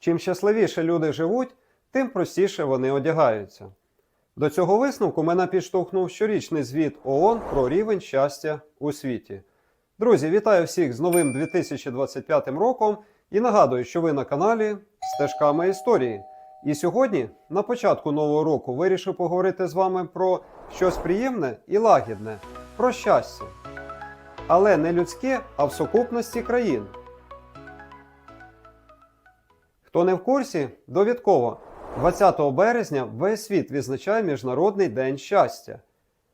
Чим щасливіше люди живуть, тим простіше вони одягаються. До цього висновку мене підштовхнув щорічний звіт ООН про рівень щастя у світі. Друзі, вітаю всіх з новим 2025 роком і нагадую, що ви на каналі Стежками історії. І сьогодні, на початку нового року, вирішив поговорити з вами про щось приємне і лагідне, про щастя. Але не людське, а в сукупності країн. Хто не в курсі, довідково. 20 березня весь світ відзначає Міжнародний день щастя.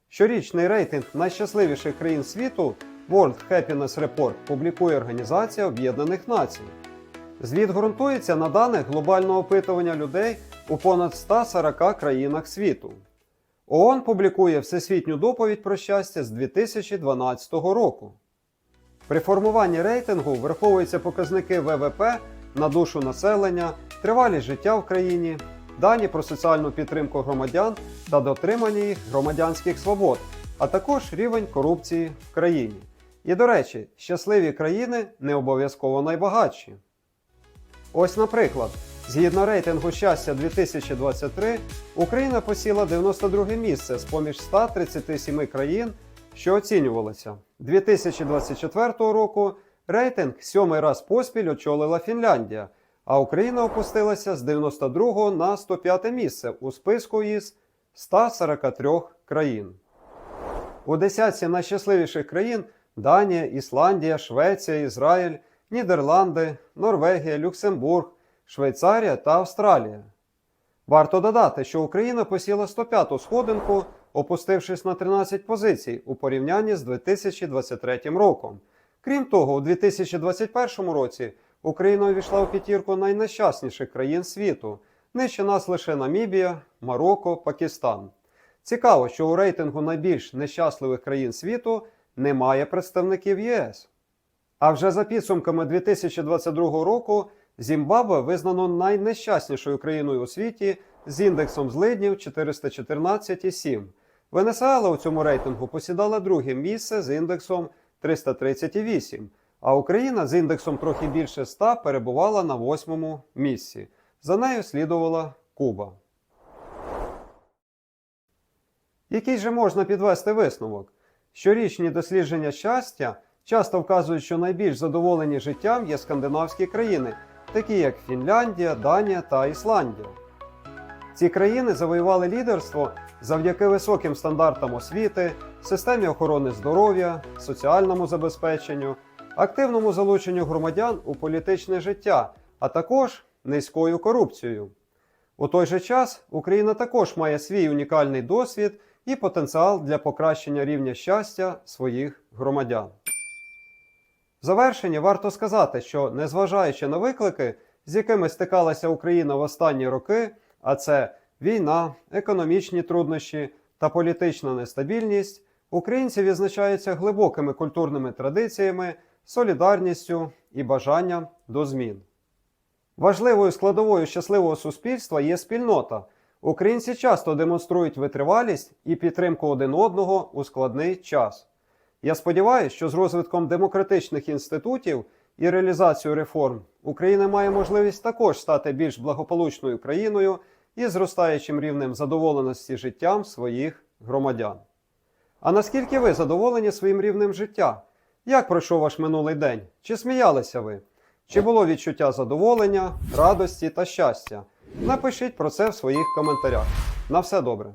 Щорічний рейтинг найщасливіших країн світу World Happiness Report публікує Організація Об'єднаних Націй. Звіт ґрунтується на даних глобального опитування людей у понад 140 країнах світу. ООН публікує всесвітню доповідь про щастя з 2012 року. При формуванні рейтингу враховуються показники ВВП на душу населення, тривалість життя в країні, дані про соціальну підтримку громадян та дотримання їх громадянських свобод, а також рівень корупції в країні. І до речі, щасливі країни не обов'язково найбагатші. Ось, наприклад, згідно рейтингу щастя 2023, Україна посіла 92 місце з поміж 137 країн, що оцінювалися. 2024 року рейтинг сьомий раз поспіль очолила Фінляндія, а Україна опустилася з 92 на 105 місце у списку із 143 країн. У десятці найщасливіших країн Данія, Ісландія, Швеція, Ізраїль, Нідерланди, Норвегія, Люксембург, Швейцарія та Австралія. Варто додати, що Україна посіла 105-ту сходинку, опустившись на 13 позицій у порівнянні з 2023 роком. Крім того, у 2021 році Україна увійшла у п'ятірку найнещасніших країн світу. Нижче нас лише Намібія, Марокко, Пакистан. Цікаво, що у рейтингу найбільш нещасливих країн світу немає представників ЄС. А вже за підсумками 2022 року Зімбабве визнано найнещаснішою країною у світі з індексом злиднів 414,7. Венесуела у цьому рейтингу посідала друге місце з індексом 338, а Україна з індексом трохи більше 100 перебувала на восьмому місці. За нею слідувала Куба. Який же можна підвести висновок? Щорічні дослідження щастя часто вказують, що найбільш задоволені життям є скандинавські країни, такі як Фінляндія, Данія та Ісландія. Ці країни завоювали лідерство завдяки високим стандартам освіти, системі охорони здоров'я, соціальному забезпеченню, активному залученню громадян у політичне життя, а також низькою корупцією. У той же час Україна також має свій унікальний досвід і потенціал для покращення рівня щастя своїх громадян. В завершенні варто сказати, що незважаючи на виклики, з якими стикалася Україна в останні роки, а це війна, економічні труднощі та політична нестабільність, українці відзначаються глибокими культурними традиціями, солідарністю і бажанням до змін. Важливою складовою щасливого суспільства є спільнота. Українці часто демонструють витривалість і підтримку один одного у складний час. Я сподіваюся, що з розвитком демократичних інститутів і реалізацією реформ Україна має можливість також стати більш благополучною країною і зростаючим рівнем задоволеності життям своїх громадян. А наскільки ви задоволені своїм рівнем життя? Як пройшов ваш минулий день? Чи сміялися ви? Чи було відчуття задоволення, радості та щастя? Напишіть про це в своїх коментарях. На все добре!